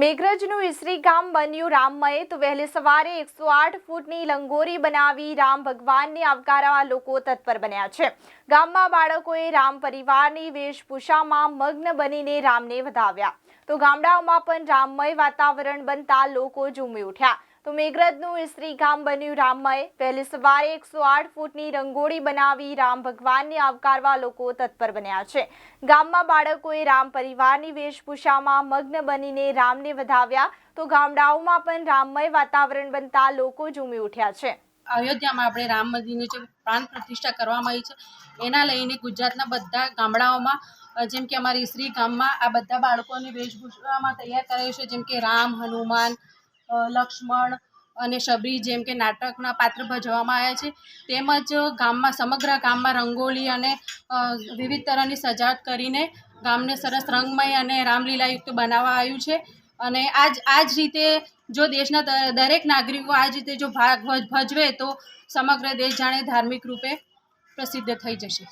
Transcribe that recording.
મેઘરજનું ઈસરી ગામ બન્યું રામમય તો વહેલી સવારે એકસો આઠ ફૂટની લંગોરી બનાવી રામ ભગવાનને આવકારવા લોકો તત્પર બન્યા છે. ગામમાં બાળકોએ રામ પરિવારની વેશભૂષામાં મગ્ન બનીને રામને વધાવ્યા. તો ગામડાઓમાં પણ રામમય વાતાવરણ બનતા લોકો ઝૂમી ઉઠ્યા. તો મેઘરજનું ઈસરી ગામ બન્યું રામમય. વહેલી સવારે એકસો આઠ ફૂટની રંગોળી બનાવી રામ ભગવાનને આવકારવા લોકો તત્પર બન્યા છે. ગામમાં બાળકોએ રામ પરિવારની વેશભૂષામાં મગ્ન બનીને રામને વધાવ્યા તો ગામડાઓમાં પણ રામમય વાતાવરણ બનતા લોકો ઝૂમી ઉઠ્યા છે. અયોધ્યામાં આપણે રામ મંદિરની જે પ્રાણ પ્રતિષ્ઠા કરવામાં આવી છે, એના લઈને ગુજરાતના બધા ગામડાઓમાં જેમ કે અમારી શ્રી ગામમાં આ બધા બાળકોની વેશભૂષામાં તૈયાર કરાયું છે, જેમ કે રામ, હનુમાન લક્ષ્મણ અને શબરી જેમ કે નાટકના પાત્ર ભજવવામાં આવ્યા છે. તેમજ ગામમાં, સમગ્ર ગામમાં રંગોળી અને વિવિધ તરહની સજાવટ કરીને ગામને સરસ રંગમય અને રામલીલાયુક્ત બનાવવા આવ્યું છે. અને આજ આ જ રીતે જો દેશના દરેક નાગરિકો આ રીતે જો ભાગ ભજવે તો સમગ્ર દેશ જાણે ધાર્મિક રૂપે પ્રસિદ્ધ થઈ જશે.